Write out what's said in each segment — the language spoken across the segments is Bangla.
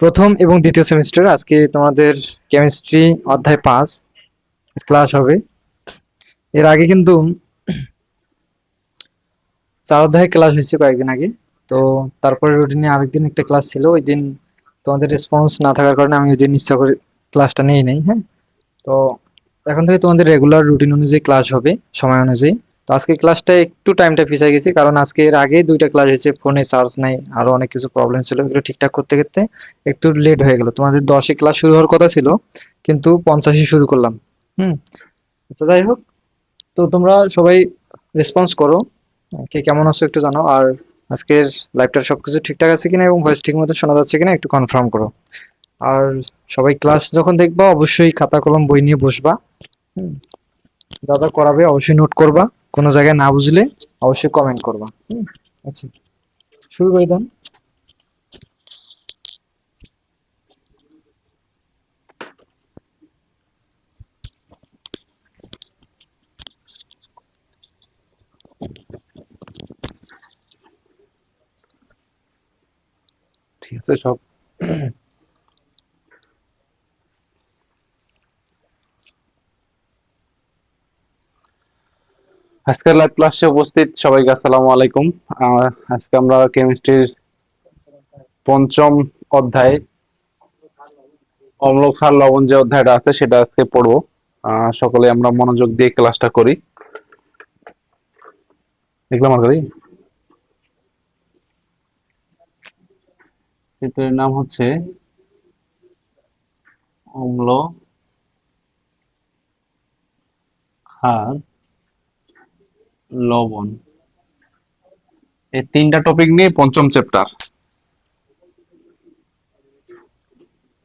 প্রথম এবং দ্বিতীয় সেমিস্টার আজকে তোমাদের কেমিস্ট্রি অধ্যায় পাঁচ ক্লাস হবে। এর আগে কিন্তু চার অধ্যায় ক্লাস হয়েছে কয়েকদিন আগে। তো তারপরে রুটিনে আরেকদিন একটা ক্লাস ছিল, ওই দিন তোমাদের রেসপন্স না থাকার কারণে আমি ওই দিন ইচ্ছা করে ক্লাসটা নেই নাই হ্যাঁ? তো এখন থেকে তোমাদের রেগুলার রুটিন অনুযায়ী ক্লাস হবে, সময় অনুযায়ী। তো আজকে ক্লাসটা একটু টাইমটা পিছিয়ে গেছি, কারণ আজকে এর আগে দুইটা ক্লাস হয়েছে ফোনে চার্জ নাই, আরও অনেক কিছু প্রবলেম ছিল, এগুলো ঠিকঠাক করতে করতে একটু লেট হয়ে গেল। তোমাদের দশে ক্লাস শুরু হওয়ার কথা ছিল, কিন্তু পঞ্চাশে শুরু করলাম, হুম? আচ্ছা যাই হোক, তো তোমরা সবাই রেসপন্স করো, কে কেমন আছো একটু জানাও, আর আজকের লাইভটার সবকিছু ঠিকঠাক আছে কিনা এবং ভয়েস ঠিক মতো শোনা যাচ্ছে কিনা একটু কনফার্ম করো। আর সবাই ক্লাস যখন দেখবা, অবশ্যই খাতা কলম বই নিয়ে বসবা যা যা করাবে অবশ্যই নোট করবা। কোনো জায়গায় না বুঝলে অবশ্যই কমেন্ট করবা। আচ্ছা। শুরু করে দেন ঠিক আছে সব আজকের লাইভ ক্লাসে উপস্থিত সবাইকে আসসালামু আলাইকুম। আজকে আমরা কেমিস্ট্রির পঞ্চম অধ্যায় অম্ল ক্ষার লবণ যে অধ্যায়টা আছে, সেটা আজকে পড়ব। সকলে আমরা মনোযোগ দিয়ে ক্লাসটা করি। দেখলাম আর করি চিত্রের নাম হচ্ছে অম্ল ক্ষার লবণ। এই তিনটা টপিক নিয়ে পঞ্চম চ্যাপ্টার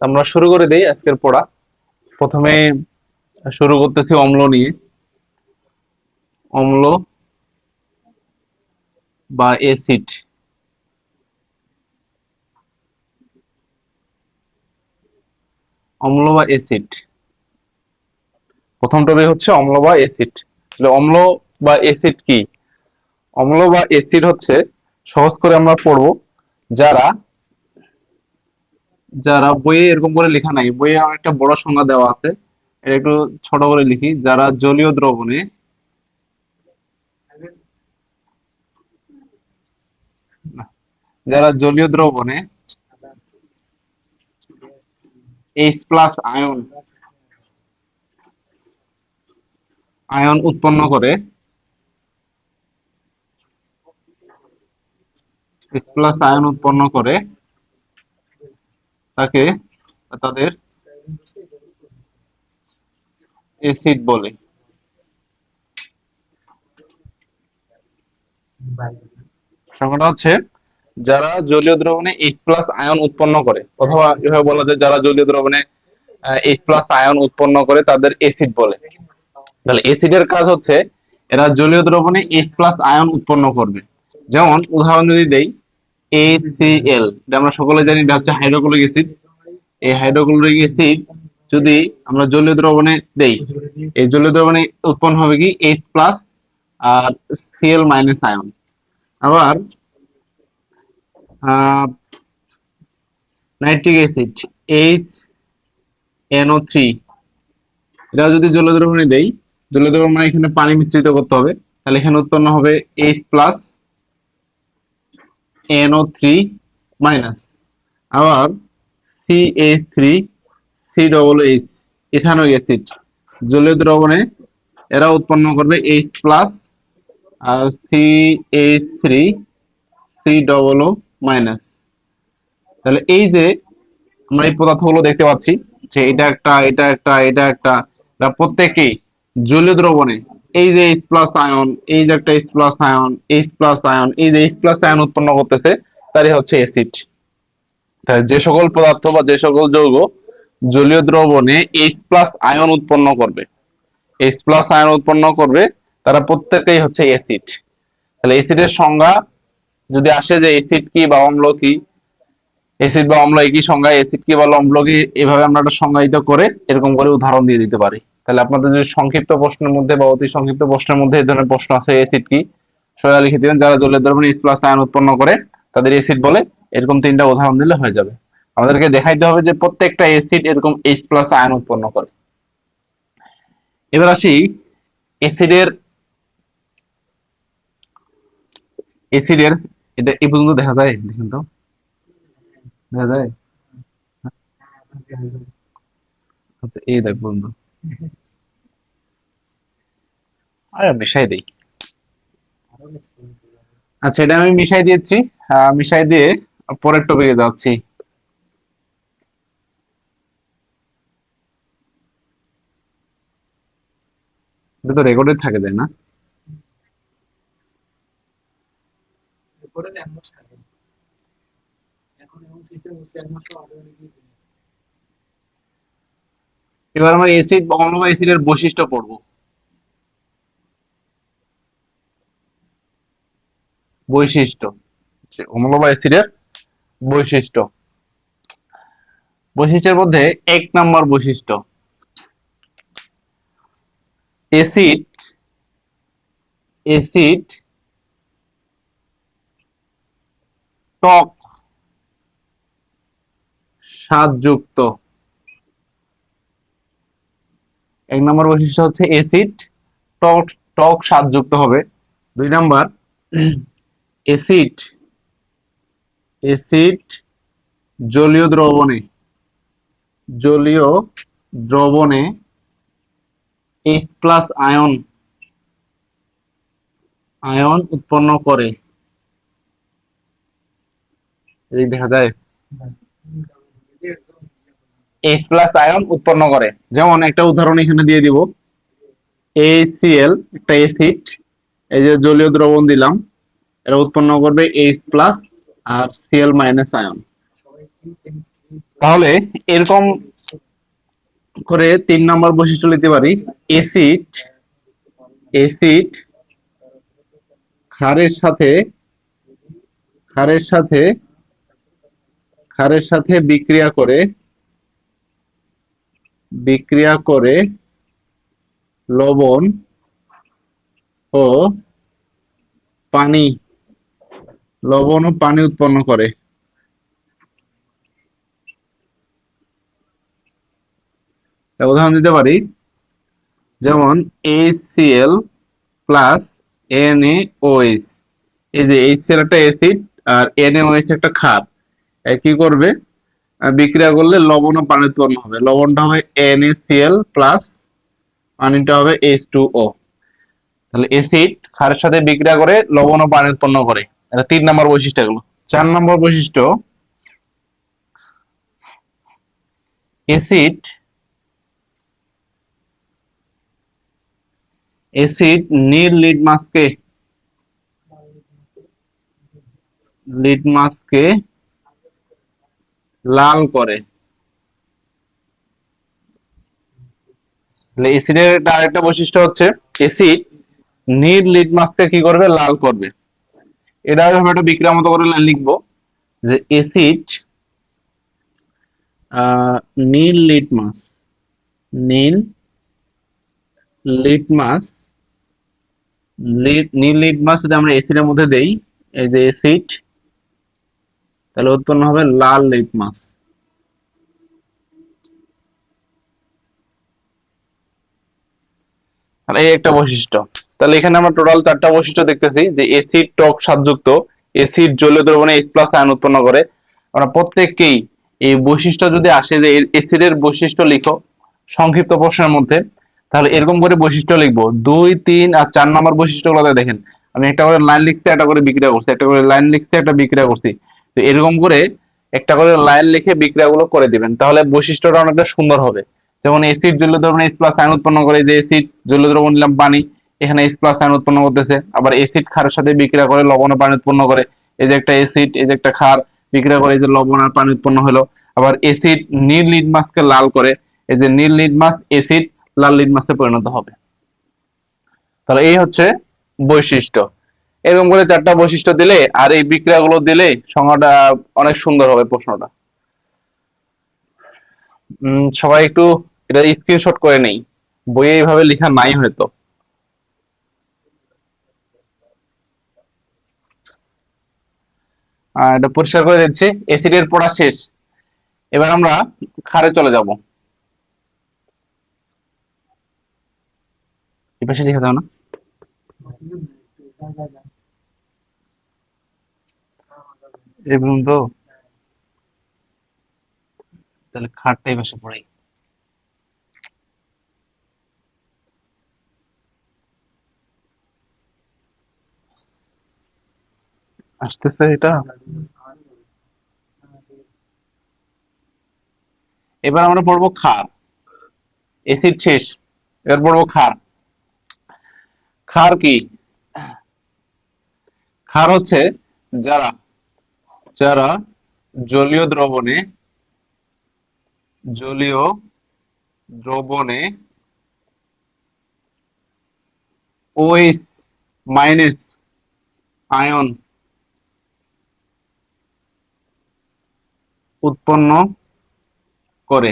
আমরা শুরু করে দেই আজকের পড়া। প্রথমে শুরু করতেছি অম্ল নিয়ে। অম্ল বা এসিড অম্ল বা এসিড প্রথম টপিক হচ্ছে অম্ল বা এসিড অম্ল বা অ্যাসিড কি? অম্ল বা অ্যাসিড হচ্ছে সহজ করে আমরা পড়ব যারা যারা বইয়ে এরকম করে লেখা নাই, বইয়ে আমার একটা বড় সংজ্ঞা দেওয়া আছে, এটা একটু ছোট করে লিখি, যারা জলীয় দ্রবণে যারা জলীয় দ্রবণে এইচ প্লাস আয়ন আয়ন উৎপন্ন করে এইচ প্লাস আয়ন উৎপন্ন করে তাকে তাদের অ্যাসিড বলে। যারা জলীয় দ্রবণে এইচ প্লাস আয়ন উৎপন্ন করে, অথবা এভাবে বলা যায় যারা জলীয় দ্রবণে এইচ প্লাস আয়ন উৎপন্ন করে তাদের অ্যাসিড বলে। তাহলে অ্যাসিডের কাজ হচ্ছে এরা জলীয় দ্রবণে এইচ প্লাস আয়ন উৎপন্ন করবে। যেমন উদাহরণ যদি দেই ACl এটা আমরা সকলে জানি, এটা হচ্ছে হাইড্রোক্লোরিক অ্যাসিড এই হাইড্রোক্লোরিক অ্যাসিড যদি আমরা জলীয় দ্রবণে দেই, এই জলীয় দ্রবণে উৎপন্ন হবে কি? এইচ প্লাস আর সিএল মাইনাস আয়ন আবার nitric acid H NO three এটা যদি জলীয় দ্রবণে দেই, জলীয় দ্রবণ মানে এখানে পানি মিশ্রিত করতে হবে, তাহলে এখানে উৎপন্ন হবে H plus NO three minus আবার C H three C double H ethanoic acid জলীয় দ্রবণে এরা উৎপন্ন করবে এইচ প্লাস আর C H three C double O minus তাহলে এই যে আমরা এই পদার্থগুলো দেখতে পাচ্ছি যে এটা একটা এটা একটা এটা একটা প্রত্যেকেই জলীয় দ্রবণে এই যে এইচ প্লাস আয়ন এই যে একটা H plus ion H plus ion এই যে এইচ প্লাস আয়ন উৎপন্ন করতেছে, তারই হচ্ছে অ্যাসিড যে সকল পদার্থ বা যে সকল যৌগ জলীয় দ্রবণে এইচ প্লাস আয়ন উৎপন্ন করবে এইচ প্লাস আয়ন উৎপন্ন করবে, তারা প্রত্যেকেই হচ্ছে অ্যাসিড তাহলে অ্যাসিডের সংজ্ঞা যদি আসে যে অ্যাসিড কি বা অম্ল কি অ্যাসিড বা অম্ল একই সংজ্ঞা অ্যাসিড কি বা অম্ল কি, এভাবে আমরা একটা সংজ্ঞায়িত করে এরকম করে উদাহরণ দিয়ে দিতে পারি। তাহলে আপনাদের যদি সংক্ষিপ্ত প্রশ্নের মধ্যে বা অতি সংক্ষিপ্ত প্রশ্নের মধ্যে এই ধরনের প্রশ্ন আছে অ্যাসিড কি? সোজা লিখে দিবেন, যারা জলের দ্রবণে এইচ প্লাস আয়ন উৎপন্ন করে, তাদের অ্যাসিড বলে, এরকম তিনটা উদাহরণ দিলে হয়ে যাবে। আমাদেরকে দেখাইতে হবে যে প্রত্যেকটা অ্যাসিড এরকম এইচ প্লাস আয়ন উৎপন্ন করে। এবার আসি অ্যাসিডের অ্যাসিডের এটা এই পর্যন্ত দেখা যায়? দেখেন তো। দেখা যায়? আচ্ছা এই দেখ বন্ধু। আরে মিশাই দেই। আচ্ছা এটা আমি মিশাই দিয়েছি। মিশাই দিয়ে পরের টপিকে যাচ্ছি। এটা তো রেকর্ডেড থাকে তাই না? এবার আমরা অ্যাসিড বা অম্ল বা অ্যাসিডের বৈশিষ্ট্য পড়ব। বৈশিষ্ট্য। অম্ল বা অ্যাসিডের বৈশিষ্ট্য। বৈশিষ্ট্যের মধ্যে এক নম্বর বৈশিষ্ট্য। অ্যাসিড অ্যাসিড টক স্বাদযুক্ত। এক নম্বর বৈশিষ্ট্য হচ্ছে অ্যাসিড টক টক স্বাদযুক্ত হবে। দুই নাম্বার অ্যাসিড অ্যাসিড জলীয় দ্রবণে জলীয় দ্রবণে H প্লাস আয়ন আয়ন উৎপন্ন করে। দেখা যায়। H প্লাস আয়ন উৎপন্ন করে। যেমন একটা উদাহরণ এখানে দিয়ে দিব। ACl, একটা অ্যাসিড এই যে জলীয় দ্রবণ দিলাম, এটা উৎপন্ন করবে H প্লাস আর Cl মাইনাস আয়ন তাহলে এরকম করে তিন নম্বর বৈশিষ্ট্য নিতে পারি। অ্যাসিড অ্যাসিড ক্ষারের সাথে ক্ষারের সাথে ক্ষারের সাথে বিক্রিয়া করে বিক্রিয়া করে লবণ ও পানি, লবণ ও পানি উৎপন্ন করে। উদাহরণ দিতে পারি। যেমন এসিএল প্লাস NaOH এই যে HCl একটা অ্যাসিড আর NaOH একটা ক্ষার কি করবে? বিক্রিয়া করলে লবণ ও পানি উৎপন্ন হবে। লবণটা হবে NaCl প্লাস পানিটা হবে H2O তাহলে অ্যাসিড ক্ষারের সাথে বিক্রিয়া করে লবণ ও পানি উৎপন্ন করে। এটা তিন নম্বর বৈশিষ্ট্য এগুলো চার নম্বর বৈশিষ্ট্য অ্যাসিড অ্যাসিড নীল লিটমাসকে লিটমাসকে লাল করে। একটা আরেকটা বৈশিষ্ট্য হচ্ছে এসিড নীল লিটমাসকে কি করবে? লাল করবে। এটা আমি একটা বিক্রিয়া মতো করে লিখব যে অ্যাসিড নীল লিটমাস নীল লিটমাস নীল লিটমাস যদি আমরা অ্যাসিডের মধ্যে দেই, এই যে অ্যাসিড তাহলে উৎপন্ন হবে লাল লিটমাস আর এই একটা বৈশিষ্ট্য। তাহলে এখানে আমরা টোটাল চারটা বৈশিষ্ট্য দেখতেছি যে অ্যাসিড টক স্বাদযুক্ত। অ্যাসিড জলীয় দ্রবণে H প্লাস আয়ন উৎপন্ন করে। আমরা প্রত্যেককেই এই বৈশিষ্ট্য যদি আসে যে অ্যাসিডের বৈশিষ্ট্য লিখো সংক্ষিপ্ত প্রশ্নের মধ্যে, তাহলে এরকম করে বৈশিষ্ট্য লিখব। দুই, তিন আর চার নম্বর বৈশিষ্ট্যগুলো দেখেন। আমি একটা করে লাইন লিখছি, একটা করে বিক্রিয়া করছি, একটা করে লাইন লিখছি, একটা বিক্রিয়া করছি। তো এরকম করে একটা করে লাইন লিখে বিক্রিয়াগুলো করে দিবেন। তাহলে বৈশিষ্ট্যটা অনেকটা সুন্দর হবে। যেমন এসিড জলীয় দ্রবণে H প্লাস আয়ন উৎপন্ন করে, যে এসিড জলীয় দ্রবণ নিলাম পানি, এখানে H প্লাস আয়ন উৎপন্ন করতেছে। আবার এসিড ক্ষারের সাথে বিক্রিয়া করে লবণ ও পানি উৎপন্ন করে। এই যে একটা এসিড এই যে একটা খার বিক্রিয়া করে, এই যে লবণ আর পানি উৎপন্ন হলো। আবার এসিড নীল লিটমাসকে লাল করে, এই যে নীল লিটমাস এসিড লাল লিটমাসে পরিণত হবে। তাহলে এই হচ্ছে বৈশিষ্ট্য। এরকম করে চারটা বৈশিষ্ট্য দিলে আর এই বিক্রিয়াগুলো দিলে সংজ্ঞাটা অনেক সুন্দর হবে প্রশ্নটা। সবাই একটু এটা স্ক্রিনশট করে নেই। বইয়ে এইভাবে লেখা নাই হয়তো। এটা পরিষ্কার করে দিচ্ছি অ্যাসিডের পড়া শেষ। এবার আমরা খারে চলে যাব। এই পাশে লিখে দাও না। এবং তো তাহলে খাটটা এই পাশে পড়ে। আসতেছে এটা? এবার আমরা পড়ব ক্ষার এসিড শেষ, এবার পড়ব ক্ষার ক্ষার কি? ক্ষার হচ্ছে যারা যারা জলীয় দ্রবণে জলীয় দ্রবণে ওএস মাইনাস আয়ন উৎপন্ন করে।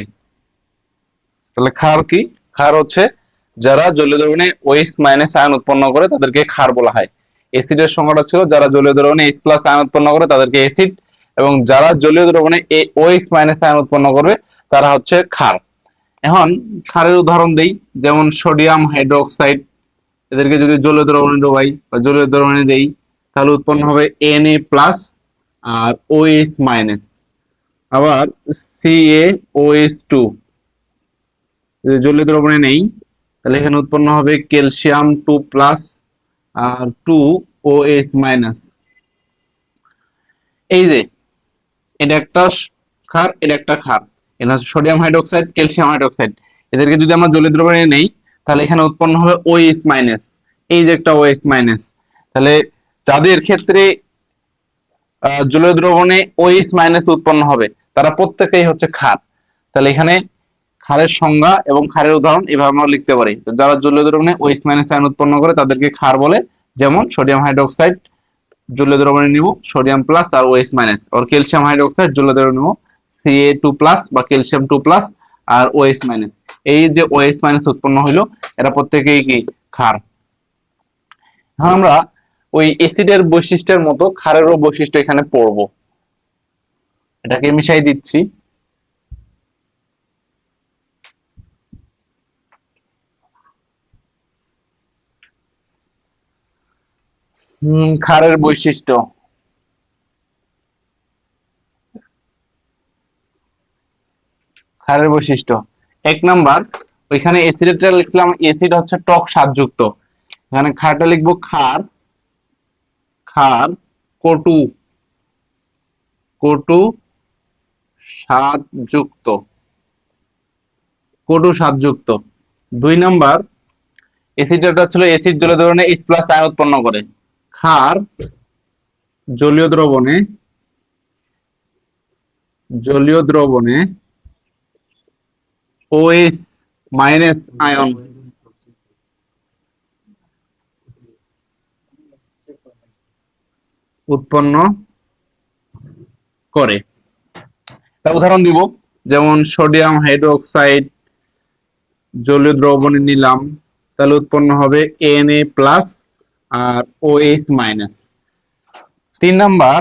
তাহলে খার কি? ক্ষার হচ্ছে যারা জলীয় দ্রবণে ওএস মাইনাস আয়ন উৎপন্ন করে, তাদেরকে ক্ষার বলা হয়। অ্যাসিডের সংখ্যাটা ছিল যারা জলীয় দ্রবণে এইচ প্লাস আয়ন উৎপন্ন করে তাদেরকে অ্যাসিড এবং যারা জলীয় দ্রবণে এ ওএইচ মাইনাস আয়ন উৎপন্ন করবে তারা হচ্ছে ক্ষার। এখন ক্ষারের উদাহরণ দেই, যেমন সোডিয়াম হাইড্রোক্সাইড এদেরকে যদি জলীয় দ্রবণে ডোবাই বা জলীয় দ্রবণে দেই, তাহলে উৎপন্ন হবে এন এ প্লাস আর OH মাইনাস আবার CaOH2 যদি জলীয় দ্রবণে নেই, তাহলে এখানে উৎপন্ন হবে ক্যালসিয়াম টু প্লাস আর টু OH মাইনাস এই যে, এটা একটা ক্ষার, এটা একটা ক্ষার। এটা হচ্ছে সোডিয়াম হাইড্রোক্সাইড ক্যালসিয়াম হাইড্রোক্সাইড এদেরকে যদি আমরা জলীয় দ্রবণে নেই, তাহলে এখানে উৎপন্ন হবে ওএইচ মাইনাস এই যে একটা ওএইচ মাইনাস তাহলে যাদের ক্ষেত্রে জলীয় দ্রবণে ওএইচ মাইনাস উৎপন্ন হবে, তারা প্রত্যেকেই হচ্ছে ক্ষার। তাহলে এখানে ক্ষারের সংজ্ঞা এবং ক্ষারের উদাহরণ এভাবে আমরা লিখতে পারি। তো যারা জলীয় দ্রবণে ওএইচ মাইনাস আয়ন উৎপন্ন করে, তাদেরকে ক্ষার বলে, যেমন সোডিয়াম হাইড্রোক্সাইড জলীয় দ্রবণে নিব সোডিয়াম প্লাস আর ওএইচ মাইনাস আর ক্যালসিয়াম হাইড্রোক্সাইড জলীয় দ্রবণে নিব সিএ টু প্লাস বা ক্যালসিয়াম টু প্লাস আর ওএইচ মাইনাস এই যে ওএইচ মাইনাস উৎপন্ন হইল, এরা প্রত্যেকেই কি? ক্ষার এখন আমরা ওই অ্যাসিডের বৈশিষ্ট্যের মতো ক্ষারেরও বৈশিষ্ট্য এখানে পড়ব। এটাকে মিশাই দিচ্ছি। ক্ষারের বৈশিষ্ট্য। ক্ষারের বৈশিষ্ট্য। এক নাম্বার, ওইখানে অ্যাসিডেরটা লিখলাম অ্যাসিড হচ্ছে টক স্বাদযুক্ত। এখানে ক্ষারটা লিখব ক্ষার ক্ষার কটু। কটু স্বাদযুক্ত। কটু স্বাদযুক্ত। দুই নাম্বার অ্যাসিডটা ছিল অ্যাসিড জলীয় দ্রবণে H প্লাস আয়ন উৎপন্ন করে। ক্ষার জলীয় দ্রবণে জলীয় দ্রবণে OH মাইনাস আয়ন উৎপন্ন করে। উদাহরণ দিব, যেমন সোডিয়াম হাইড্রোক্সাইড জলীয় দ্রবণে নিলাম, তাহলে উৎপন্ন হবে Na প্লাস আর OH মাইনাস তিন নাম্বার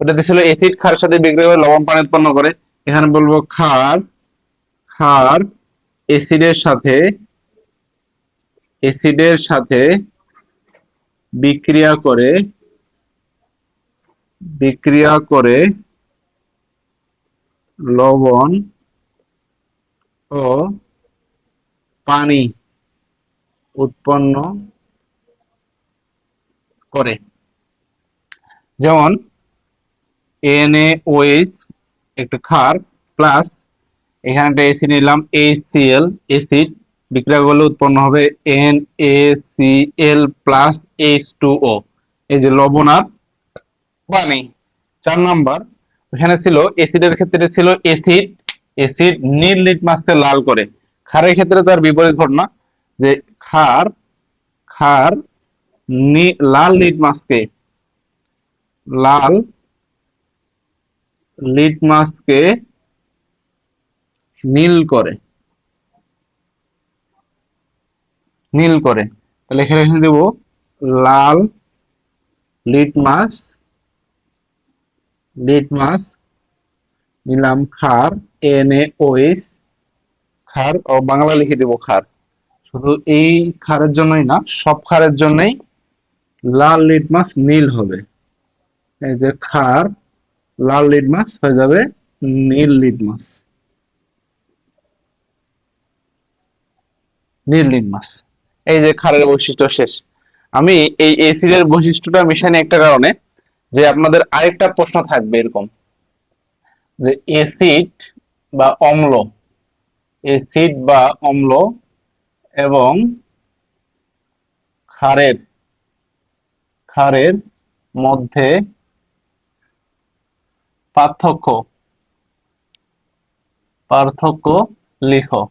ওটাতে ছিল অ্যাসিড ক্ষারের সাথে বিক্রিয়া করে লবণ পানি উৎপন্ন করে। এখানে বলব ক্ষার ক্ষার অ্যাসিডের সাথে অ্যাসিডের সাথে বিক্রিয়া করে বিক্রিয়া করে লবণ ও পানি উৎপন্ন করে। যেমন NaOH একটা ক্ষার প্লাস এখানে একটা এসিড নিলাম HCl অ্যাসিড বিক্রিয়া করলে উৎপন্ন হবে NaCl প্লাস H2O এই যে লবণ আর পানি। চার নাম্বার, এখানে ছিল অ্যাসিডের ক্ষেত্রে ছিল এসিড এসিড নীল লিটমাসকে লাল করে। ক্ষারের ক্ষেত্রে তার বিপরীত ঘটনা, যে ক্ষার ক্ষার লাল লিটমাসকে লাল লিটমাসকে নীল করে। নীল করে। তাহলে এখানে এখানে দেব লাল লিটমাস লিটমাস নিলাম খার, এন এ খার, ও বাংলা লিখে দেব খার। শুধু এই খারের জন্যই না, সব খারের জন্যই লাল লিটমাস নীল হবে। এই যে খার, লাল লিটমাস হয়ে যাবে নীল লিটমাস নীল লিটমাস এই যে খারের বৈশিষ্ট্য শেষ। আমি এই এসিড এর বৈশিষ্ট্যটা মিশানি একটা কারণে যে আপনাদের আরেকটা প্রশ্ন থাকবে এরকম। যে এসিড বা অম্ল, এসিড বা অম্ল এবং ক্ষারের ক্ষারের মধ্যে পার্থক্য। পার্থক্য লিখো।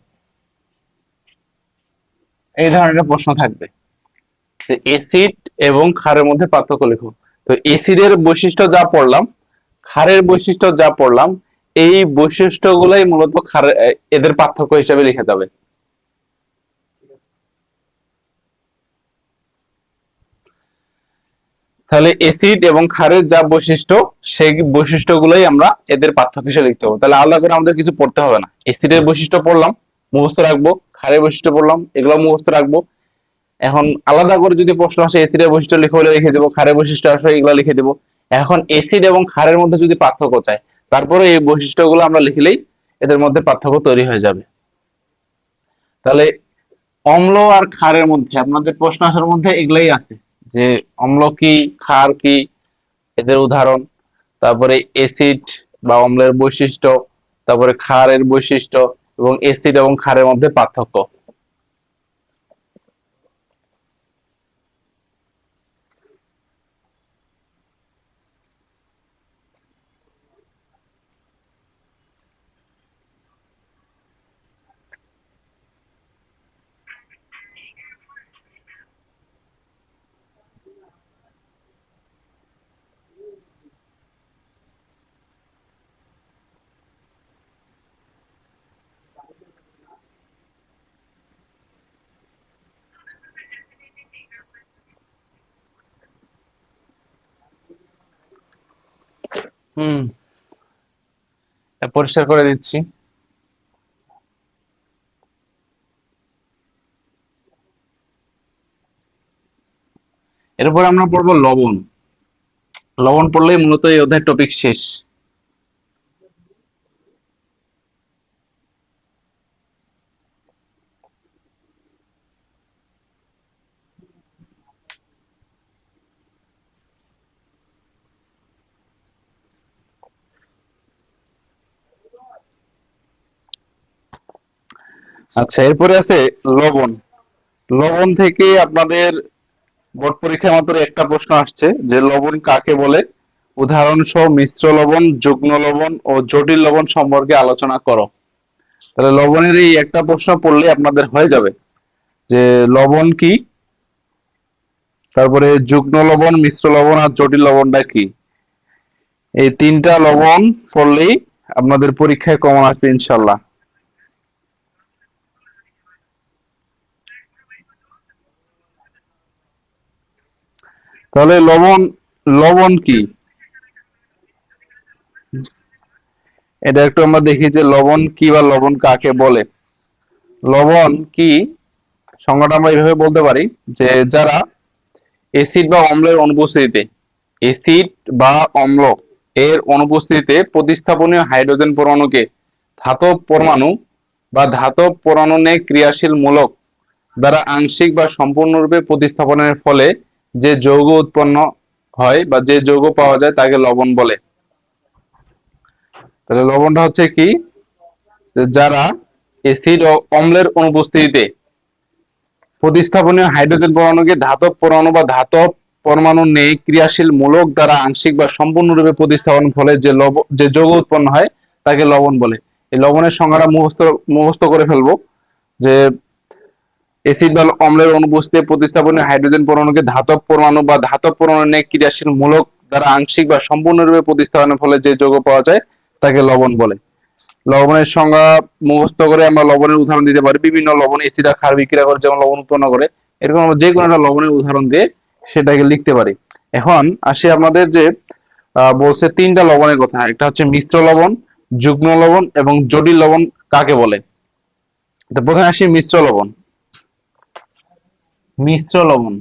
এই ধরনের প্রশ্ন থাকবে। এসিড এবং ক্ষারের মধ্যে পার্থক্য লিখো। তো এসিডের বৈশিষ্ট্য যা পড়লাম, ক্ষারের বৈশিষ্ট্য যা পড়লাম, এই বৈশিষ্ট্যগুলোই মূলত এ- এদের পার্থক্য হিসেবে লেখা যাবে। তাহলে এসিড এবং ক্ষারের যা বৈশিষ্ট্য, সেই বৈশিষ্ট্যগুলোই আমরা এদের পার্থক্য হিসেবে লিখতে হবে তাহলে আলাদা করে আমাদের কিছু পড়তে হবে না। এসিডের বৈশিষ্ট্য পড়লাম, মুখস্থ রাখব, ক্ষারের বৈশিষ্ট্য পড়লাম, এগুলো মুখস্থ রাখব। এখন আলাদা করে যদি প্রশ্ন আসে এসিডের বৈশিষ্ট্য লিখে হলে লিখে দেবো, ক্ষারের বৈশিষ্ট্য আসে, এগুলো লিখে দেবো। এখন এসিড এবং ক্ষারের মধ্যে যদি পার্থক্য চাই, তারপরে এই বৈশিষ্ট্যগুলো আমরা লিখলেই এদের মধ্যে পার্থক্য তৈরি হয়ে যাবে। তাহলে অম্ল আর ক্ষারের মধ্যে, আপনাদের প্রশ্ন আসার মধ্যে এগুলাই আছে। যে অম্ল কি, ক্ষার কি, এদের উদাহরণ। তারপরে এসিড বা অম্লের বৈশিষ্ট্য, তারপরে ক্ষারের বৈশিষ্ট্য এবং এসিড এবং ক্ষারের মধ্যে পার্থক্য। পরিষ্কার করে দিচ্ছি। এরপর আমরা পড়ব লবণ। লবণ পড়লেই মূলত এই অধ্যায়ের টপিক শেষ। আচ্ছা এরপরে আছে লবণ। লবণ থেকে আপনাদের বোর্ড পরীক্ষায় মাত্র একটা প্রশ্ন আসছে যে লবণ কাকে বলে? উদাহরণ সহ মিশ্র লবণ, যুগ্ম লবণ ও জটিল লবণ সম্পর্কে আলোচনা করো। তাহলে লবণের এই একটা প্রশ্ন পড়লে আপনাদের হয়ে যাবে যে লবণ কি? তারপরে যুগ্ম লবণ, মিশ্র লবণ আর জটিল লবণটা কি? এই তিনটা লবণ পড়লেই আপনাদের পরীক্ষায় কমন আসবে ইনশাল্লাহ। তাহলে লবণ লবণ কি? এটা একটু আমরা দেখি যে লবণ কি বা লবণ কাকে বলে। লবণ কি? সংজ্ঞাটা আমরা এইভাবে বলতে পারি যে যারা এসিড বা অম্লের অনুপস্থিতিতে এসিড বা অম্ল এর অনুপস্থিতিতে প্রতিস্থাপনীয় হাইড্রোজেন পরমাণুকে ধাতব পরমাণু বা ধাতব পরমাণু ক্রিয়াশীল মূলক দ্বারা আংশিক বা সম্পূর্ণরূপে প্রতিস্থাপনের ফলে যে যৌগ উৎপন্ন হয় বা যে যৌগ পাওয়া যায় তাকে লবণ বলে। তাহলে লবণটা হচ্ছে কি? যারা এসিড ও অম্লের অনুপস্থিতিতে প্রতিস্থাপনীয় হাইড্রোজেন পরমাণুকে ধাতব পরমাণু বা ধাতব পরমাণু নেই, ক্রিয়াশীল মূলক দ্বারা আংশিক বা সম্পূর্ণরূপে প্রতিস্থাপন ফলে যে লব, যে যৌগ উৎপন্ন হয় তাকে লবণ বলে। এই লবণের সংজ্ঞাটা মুখস্থ মুখস্থ করে ফেলব যে এসিড বা অম্লের অনুপস্থিতিতে প্রতিস্থাপনীয় হাইড্রোজেন পরমাণুকে ধাতব পরমাণু বা ধাতব পরমাণু ক্রিয়াশীল মূলক দ্বারা আংশিক বা সম্পূর্ণরূপে প্রতিস্থাপনের ফলে যে যৌগ পাওয়া যায়, তাকে লবণ বলে। লবণের সংজ্ঞা মুখস্থ করে আমরা লবণের উদাহরণ দিতে পারি। বিভিন্ন লবণ এসিড আর ক্ষার বিক্রিয়া করে, যেমন লবণ উৎপন্ন করে, এরকম আমরা যে কোনো একটা লবণের উদাহরণ দিয়ে সেটাকে লিখতে পারি। এখন আসি আমাদের যে বলছে তিনটা লবণের কথা। একটা হচ্ছে মিশ্র লবণ, যুগ্ম লবণ এবং জটিল লবণ কাকে বলে? প্রথমে আসি মিশ্র লবণ। মিশ্র লবণ।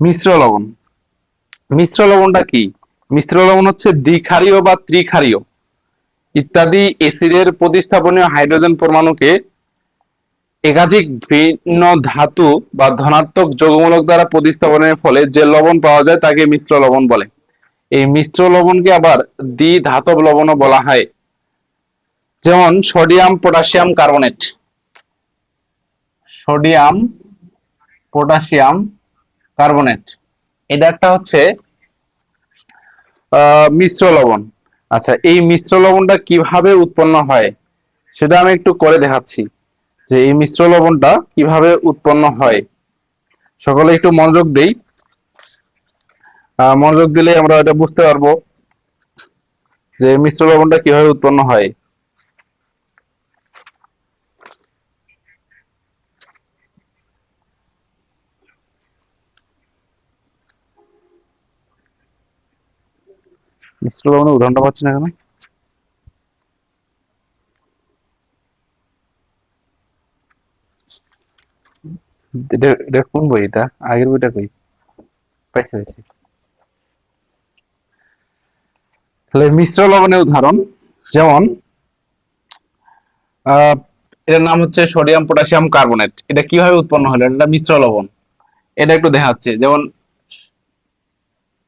মিশ্র লবণ। মিশ্র লবণটা কি? মিশ্র লবণ হচ্ছে দ্বিক্ষারীয় বা ত্রিক্ষারীয়। ইত্যাদি এসিডের প্রতিস্থাপনীয় হাইড্রোজেন পরমাণুকে একাধিক ভিন্ন ধাতু বা ধনাত্মক যৌগমূলক দ্বারা প্রতিস্থাপনের ফলে যে লবণ পাওয়া যায় তাকে মিশ্র লবণ বলে। এই মিশ্র লবণকে আবার দ্বি ধাতব লবণও বলা হয়। যেমন sodium potassium carbonate. Sodium potassium carbonate. এটা একটা হচ্ছে মিশ্র লবণ। আচ্ছা এই মিশ্র লবণটা কীভাবে উৎপন্ন হয় সেটা আমি একটু করে দেখাচ্ছি। যে এই মিশ্র লবণটা কীভাবে উৎপন্ন হয়। সকলে একটু মনোযোগ দেই। মনোযোগ দিলে আমরা এটা বুঝতে পারব যে মিশ্র লবণটা কীভাবে উৎপন্ন হয়। মিশ্র লবণের উদাহরণটা পাচ্ছি না কেন এটা কোন বই এটা? আগের বইটা কই? পাইছি পাইছি। তাহলে মিশ্র লবণের উদাহরণ, যেমন এটার নাম হচ্ছে সোডিয়াম পটাশিয়াম কার্বনেট। এটা কীভাবে উৎপন্ন হলো? এটা মিশ্র লবণ। এটা একটু দেখাচ্ছে। যেমন,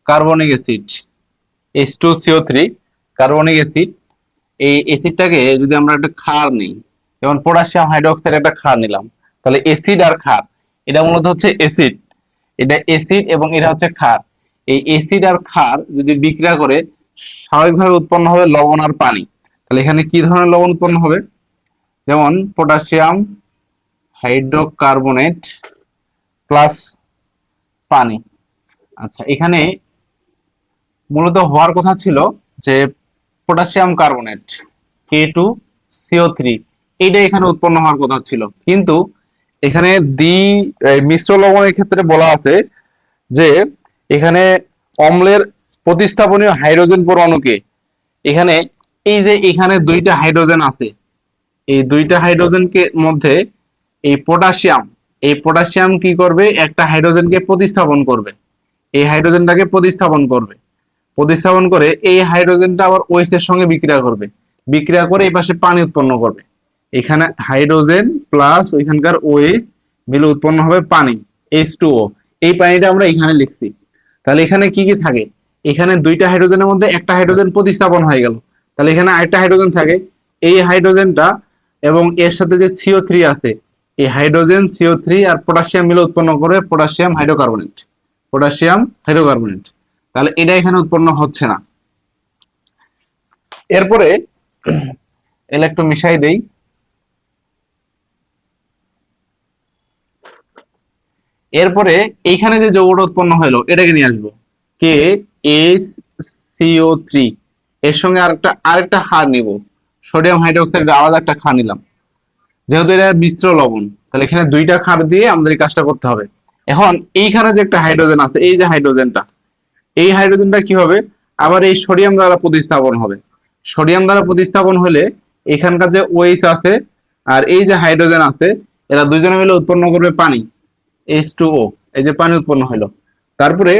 carbonic acid H two CO three carbonic acid, এই অ্যাসিডটাকে যদি আমরা একটা ক্ষার নিই, যেমন পটাশিয়াম হাইড্রোক্সাইড একটা ক্ষার নিলাম, তাহলে অ্যাসিড আর ক্ষার, এটা মূলত হচ্ছে অ্যাসিড। এটা অ্যাসিড এবং এটা হচ্ছে ক্ষার। এই অ্যাসিড আর ক্ষার যদি বিক্রিয়া করে স্বাভাবিকভাবে উৎপন্ন হবে লবণ আর পানি। তাহলে এখানে কি ধরনের লবণ উৎপন্ন হবে? যেমন পটাশিয়াম, হাইড্রোকার্বনেট প্লাস পানি। আচ্ছা এখানে মূলত হওয়ার কথা ছিল যে potassium carbonate K two CO three এইটা এখানে উৎপন্ন হওয়ার কথা ছিল। কিন্তু এখানে দ্বি মিশ্র লবণের ক্ষেত্রে বলা আছে যে এখানে অম্লের প্রতিস্থাপনীয় হাইড্রোজেন পরমাণুকে। এখানে এই যে এখানে দুইটা হাইড্রোজেন আছে, এই দুইটা হাইড্রোজেনকে মধ্যে এই পটাশিয়াম এই পটাশিয়াম কি করবে? একটা হাইড্রোজেনকে প্রতিস্থাপন করবে। এই হাইড্রোজেনটাকে প্রতিস্থাপন করবে। প্রতিস্থাপন করে এই হাইড্রোজেনটা আবার এর সঙ্গে বিক্রিয়া করবে। বিক্রিয়া করে এই পাশে পানি উৎপন্ন করবে। এখানে হাইড্রোজেন প্লাস ওইখানকার OH মিলে উৎপন্ন হবে পানি H2O এই পানিটা আমরা এখানে লিখছি। তাহলে এখানে কি কি থাকে? এখানে দুইটা হাইড্রোজেনের মধ্যে একটা হাইড্রোজেন প্রতিস্থাপন হয়ে গেল। তাহলে এখানে আরেকটা হাইড্রোজেন থাকে। এই হাইড্রোজেনটা এবং এর সাথে যে সিও থ্রি আছে, এই হাইড্রোজেন সিও থ্রি আর পটাশিয়াম মিলে উৎপন্ন করে পটাশিয়াম হাইড্রোকার্বনেট। Potassium hydrocarbonate. তাহলে এটা এখানে উৎপন্ন হচ্ছে না। এরপরে এলে একটু মিশাই দেই। এরপরে এইখানে যে যৌগটা উৎপন্ন হলো, এটাকে নিয়ে আসব। কে এইচ থ্রি এর সঙ্গে আরেকটা আরেকটা হার নিব। সোডিয়াম হাইড্রোক্সাইড আলাদা একটা ক্ষার নিলাম। যেহেতু এটা মিশ্র লবণ, তাহলে এখানে দুইটা দিয়ে আমাদের কাজটা করতে হবে। এখন এইখানে যে একটা হাইড্রোজেন আছে, এই যে হাইড্রোজেনটা এই হাইড্রোজেনটা কি হবে? আবার এই সোডিয়াম দ্বারা প্রতিস্থাপন হবে। সোডিয়াম দ্বারা প্রতিস্থাপন হলে এখানকার যে ওএইচ আছে আর এই যে হাইড্রোজেন আছে, এরা দুজনে মিলে উৎপন্ন করবে পানি H2O এই যে পানি উৎপন্ন হলো। তারপরে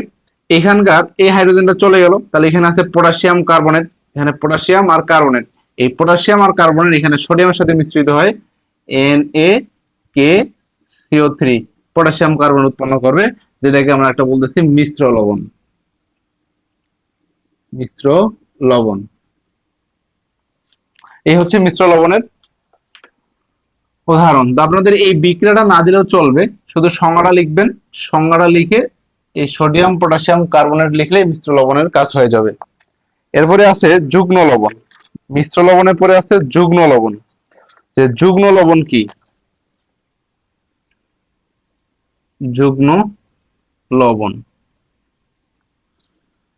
এখানকার এই হাইড্রোজেনটা চলে গেল। তাহলে এখানে আছে পটাশিয়াম কার্বনেট, এখানে পটাশিয়াম আর কার্বনেট। এই পটাশিয়াম আর কার্বনেট এখানে সোডিয়ামের সাথে মিশ্রিত হয় N A K CO three potassium carbon উৎপন্ন করবে, যেটাকে আমরা একটা বলতেছি মিশ্র লবণ। মিশ্র লবণ। এই হচ্ছে মিশ্র লবণের উদাহরণ। আপনাদের এই বিক্রিয়াটা না দিলেও চলবে, শুধু সংজ্ঞাটা লিখবেন, সংজ্ঞাটা লিখে এই সোডিয়াম, পটাশিয়াম, কার্বনেট লিখলে মিশ্র লবণের কাজ হয়ে যাবে। এরপরে আছে যুগ্ম লবণ। মিশ্র লবণের পরে আছে যুগ্ম লবণ। যে যুগ্ম লবণ কি? যুগ্ম লবণ।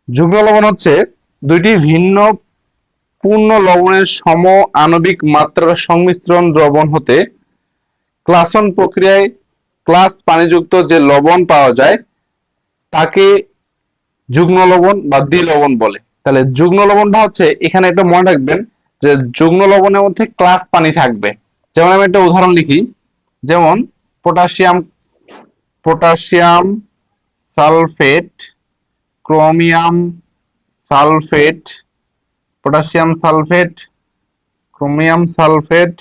যুগ্ম লবণ হচ্ছে দুইটি ভিন্ন পূর্ণ লবণের সম আণবিক মাত্রার সংমিশ্রণ দ্রবণ হতে ক্লাসন প্রক্রিয়ায় ক্লাস পানিযুক্ত যে লবণ পাওয়া যায় তাকে যুগ্ম লবণ বা দ্বি লবণ বলে। তাহলে যুগ্ম লবণটা হচ্ছে, এখানে একটা মনে রাখবেন যে যুগ্ম লবণের মধ্যে ক্লাস পানি থাকবে। যেমন আমি একটা উদাহরণ লিখি, যেমন potassium potassium sulphate chromium sulphate potassium sulphate chromium sulphate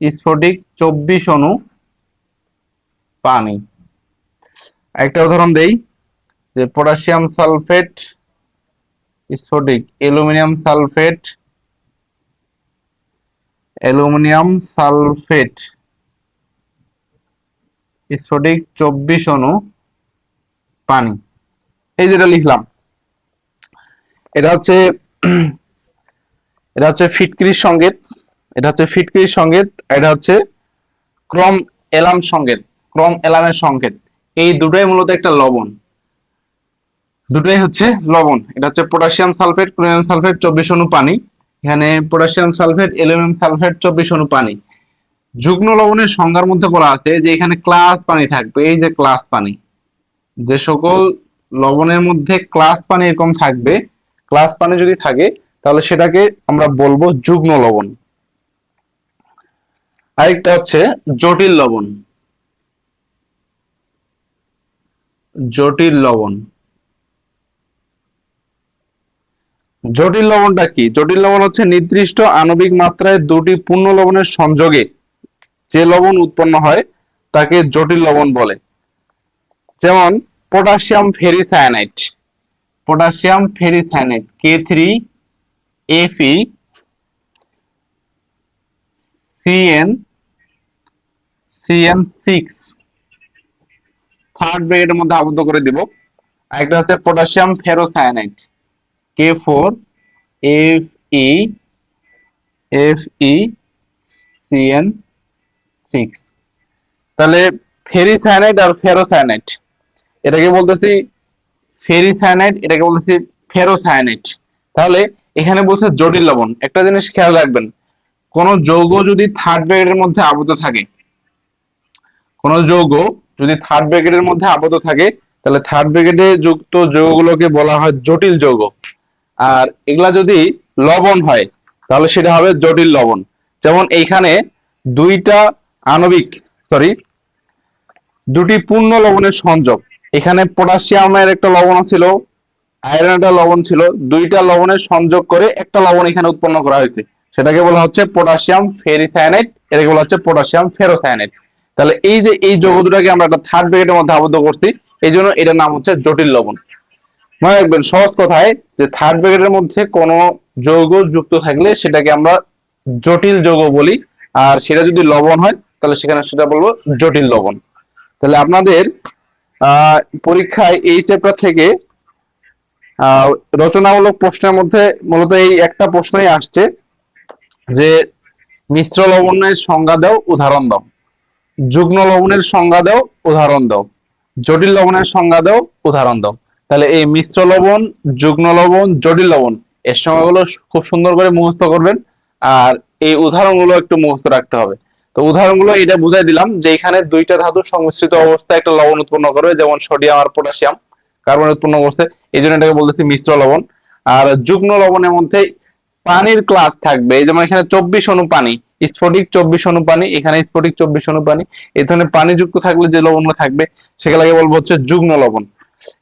স্ফটিক চব্বিশ অণু পানি। একটা উদাহরণ দেই, যে পটাশিয়াম সালফেট, স্ফটিক, অ্যালুমিনিয়াম সালফেট অ্যালুমিনিয়াম সালফেট, স্ফটিক চব্বিশ অণু পানি। এই যেটা লিখলাম, এটা হচ্ছে এটা হচ্ছে ফিটকিরির সংকেত এটা হচ্ছে ফিটকিরির সংকেত এটা হচ্ছে ক্রম এলাম সংকেত ক্রম এলামের সংকেত এই দুটোই মূলত একটা লবণ। দুটোই হচ্ছে লবণ। এটা হচ্ছে পটাশিয়াম সালফেট ক্লোরিয়াম সালফেট চব্বিশ অণু পানি। এখানে পটাশিয়াম সালফেট অ্যালুমিনিয়াম সালফেট চব্বিশ অণু পানি। যুগ্ম লবণের সংজ্ঞার মধ্যে বলা আছে যে এখানে ক্লাস পানি থাকবে, এই যে ক্লাস পানি। যে সকল লবণের মধ্যে ক্লাস পানি এরকম থাকবে ক্লাস পানি যদি থাকে, তাহলে সেটাকে আমরা বলব যুগ্ম লবণ। আরেকটা হচ্ছে জটিল লবণ। জটিল লবণ। জটিল লবণটা কি? জটিল লবণ হচ্ছে নির্দিষ্ট আণবিক মাত্রায় দুটি পূর্ণ লবণের সংযোগে যে লবণ উৎপন্ন হয়, তাকে জটিল লবণ বলে। যেমন, potassium ferricyanide potassium ferricyanide K three FE CN CN six third ব্রেকেটের মধ্যে আবদ্ধ করে দিব। আরেকটা হচ্ছে potassium ferrocyanide K four F E F E CN six তাহলে ফেরিসায়ানাইট আর ফেরোসায়ানাইট এটাকে বলতেছি ফেরিসায়ানাইট এটাকে বলতেছি ফেরোসায়ানাইট তাহলে এখানে বলছে জটিল লবণ। একটা জিনিস খেয়াল রাখবেন, কোন যৌগ যদি থার্ড ব্র্যাকেটের মধ্যে আবদ্ধ থাকে, কোন যৌগ যদি থার্ড ব্র্যাকেটের মধ্যে আবদ্ধ থাকে, তাহলে থার্ড ব্র্যাকেটে যুক্ত যৌগগুলোকে বলা হয় জটিল যৌগ। আর এগুলা যদি লবণ হয়, তাহলে সেটা হবে জটিল লবণ। যেমন এইখানে দুইটা আণবিক সরি দুটি পূর্ণ লবণের সংযোগ। এখানে পটাশিয়ামের একটা লবণ ছিল আয়রন একটা লবণ ছিল, দুইটা লবণের সংযোগ করে একটা লবণ এখানে উৎপন্ন করা হয়েছে। সেটাকে বলা হচ্ছে পটাশিয়াম ফেরিসায়ানাইট, এটাকে বলা হচ্ছে পটাশিয়াম ফেরোসায়ানাইট। তাহলে এই যে এই যৌগ দুটাকে আমরা একটা থার্ড ব্র্যাকেটের মধ্যে আবদ্ধ করছি, এই জন্য এটার নাম হচ্ছে জটিল লবণ। মনে রাখবেন, সহজ কথায় যে থার্ড ব্র্যাকেটের মধ্যে কোন যৌগ যুক্ত থাকলে সেটাকে আমরা জটিল যৌগ বলি, আর সেটা যদি লবণ হয়, তাহলে সেখানে সেটা বলব জটিল লবণ। তাহলে আপনাদের পরীক্ষায় এই চ্যাপ্টার থেকে রচনামূলক প্রশ্নের মধ্যে মূলত এই একটা প্রশ্নই আসছে যে মিশ্র লবণের সংজ্ঞা দাও, উদাহরণ দাও। যুগ্ম লবণের সংজ্ঞা দাও, উদাহরণ দাও। জটিল লবণের সংজ্ঞা দাও, উদাহরণ দাও। তাহলে এই মিশ্র লবণ, যুগ্ম লবণ, জটিল লবণ, এর সংজ্ঞাগুলো খুব সুন্দর করে মুখস্থ করবেন। আর এই উদাহরণগুলো একটু মুখস্থ রাখতে হবে। তো উদাহরণগুলো এটা বুঝাই দিলাম যে এখানে দুইটা ধাতু সংমিশ্রিত অবস্থায় একটা লবণ উৎপন্ন করবে, যেমন সোডিয়াম আর পটাশিয়াম। কার্বন উৎপন্ন করছে, এই জন্য এটাকে বলতেছি মিশ্র লবণ। আর যুগ্ম লবণের মধ্যে পানির ক্লাস থাকবে। এই যেমন এখানে চব্বিশ অণু পানি, স্ফটিক চব্বিশ অণু পানি, এখানে স্ফটিক চব্বিশ অণু পানি। এই ধরনের পানি যুক্ত থাকলে যে লবণগুলো থাকবে সেগুলোকে বলব হচ্ছে যুগ্ম লবণ।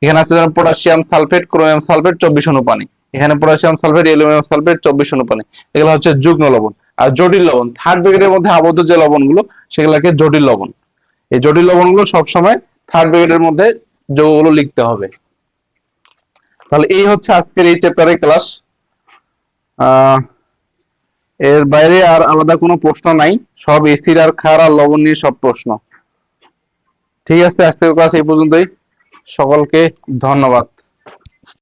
এখানে আছে যেমন পটাশিয়াম সালফেট ক্রোমিয়াম সালফেট চব্বিশ অণু পানি। এখানে পটাশিয়াম সালফেট অ্যালুমিনিয়াম সালফেট চব্বিশ অণু পানি। এগুলো হচ্ছে যুগ্ম লবণ। আর জটিল লবণ থার্ড ব্রিগেডের মধ্যে আবদ্ধ যে লবণগুলো, সেগুলোকে জটিল লবণ। এই জটিল লবণগুলো সবসময় থার্ড ব্রিগেডের মধ্যে যৌগগুলো লিখতে হবে। তাহলে এই হচ্ছে আজকের এই চ্যাপ্টারের ক্লাস এর বাইরে আর আলাদা কোনো প্রশ্ন নাই। সব এসির আর খার আর লবণ নিয়ে সব প্রশ্ন। ঠিক আছে, আজকের ক্লাস এই পর্যন্তই। সকলকে ধন্যবাদ।